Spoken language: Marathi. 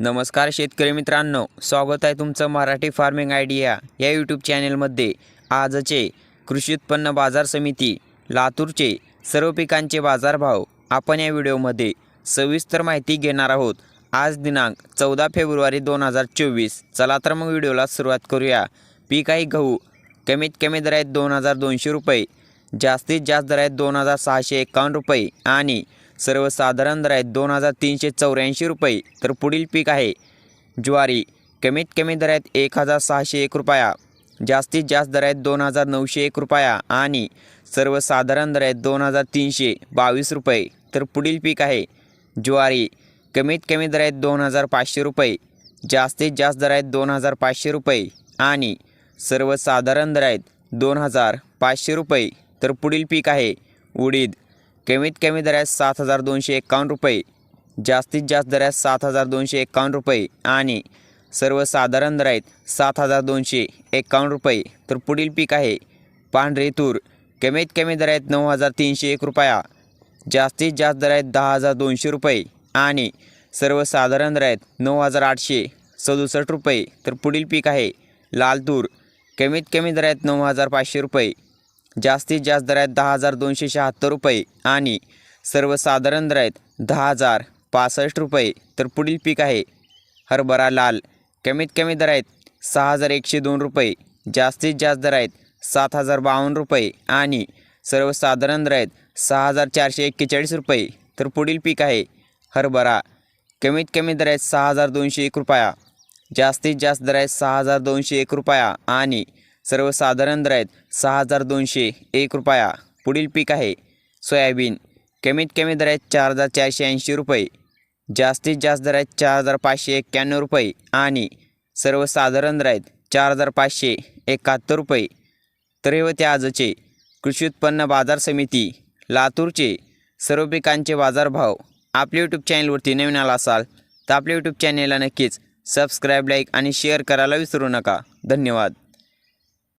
नमस्कार शेतकरी मित्रांनो स्वागत आहे तुमचं मराठी फार्मिंग आयडिया या यूट्यूब चॅनेलमध्ये आजचे कृषी उत्पन्न बाजार समिती लातूरचे सर्व पिकांचे बाजारभाव आपण या व्हिडिओमध्ये सविस्तर माहिती घेणार आहोत. आज दिनांक चौदा फेब्रुवारी दोन हजार चोवीस. चला तर मग व्हिडिओला सुरुवात करूया. पीक आहे गहू कमीत कमी दर आहेत दोन हजार दोनशे रुपये जास्तीत जास्त दर आहेत दोन हजार सहाशे एकावन्न रुपये आणि सर्वसाधारण दर आहेत दोन हजार तीनशे चौऱ्याऐंशी रुपये. तर पुढील पीक आहे ज्वारी. कमीत कमी दर आहेत एक हजार सहाशे एक रुपया. जास्तीत जास्त दर आहेत दोन हजार नऊशे एक रुपया. आणि सर्वसाधारण दर आहेत दोन हजार तीनशे बावीस रुपये. तर पुढील पीक आहे ज्वारी. कमीत कमी दर आहेत दोन हजार पाचशे रुपये. जास्तीत जास्त दर आहेत दोन हजार पाचशे रुपये. आणि सर्वसाधारण दर आहेत दोन हजार पाचशे रुपये. तर पुढील पीक आहे उडीद. कमीत कमी दर आहेत सात हजार दोनशे एकावन्न रुपये जास्तीत जास्त दर आहेत सात हजार दोनशे एकावन्न रुपये आणि सर्वसाधारण दर आहेत सात हजार दोनशे एकावन्न रुपये. तर पुढील पीक आहे पांढरे तूर. कमीत कमी दर आहेत नऊ हजार तीनशे एक रुपया जास्तीत जास्त दर आहेत दहा हजार दोनशे रुपये आणि सर्वसाधारण दर आहेत नऊ हजार आठशे सदुसष्ट रुपये. तर पुढील पीक आहे लाल तूर. कमीत कमी दर आहेत नऊ हजार पाचशे रुपये जास्तीत जास्त दर आहेत दहा हजार दोनशे शहात्तर रुपये आणि सर्वसाधारण दर आहेत दहा हजार पासष्ट रुपये. तर पुढील पीक आहे हरभरा लाल. कमीत कमी दर आहेत सहा हजार एकशे दोन रुपये. जास्तीत जास्त दर आहेत सात हजार बावन्न रुपये आणि सर्वसाधारण दर आहेत सहा हजार चारशे एक्केचाळीस रुपये. तर पुढील पीक आहे हरभरा. कमीत कमी दर आहेत सहा हजार दोनशे एक रुपया. जास्तीत जास्त दर आहेत सहा हजार दोनशे एक रुपया आणि सर्वसाधारण दर आहेत. सहा हजार दोनशे एक रुपया. पुढील पीक आहे सोयाबीन. कमीत कमी दर आहेत चार हजार चारशे ऐंशी रुपये. जास्तीत जास्त दर आहेत चार हजार पाचशे एक्क्याण्णव रुपये. आणि सर्वसाधारण दर आहेत चार हजार पाचशे एकाहत्तर रुपये. तर हे होते आजचे कृषी उत्पन्न बाजार समिती लातूरचे सर्व पिकांचे बाजारभाव आपल्या यूट्यूब चॅनलवरती नवीन आला असाल तर आपल्या यूट्यूब चॅनेलला नक्कीच सबस्क्राईब लाईक आणि शेअर करायला विसरू नका. धन्यवाद.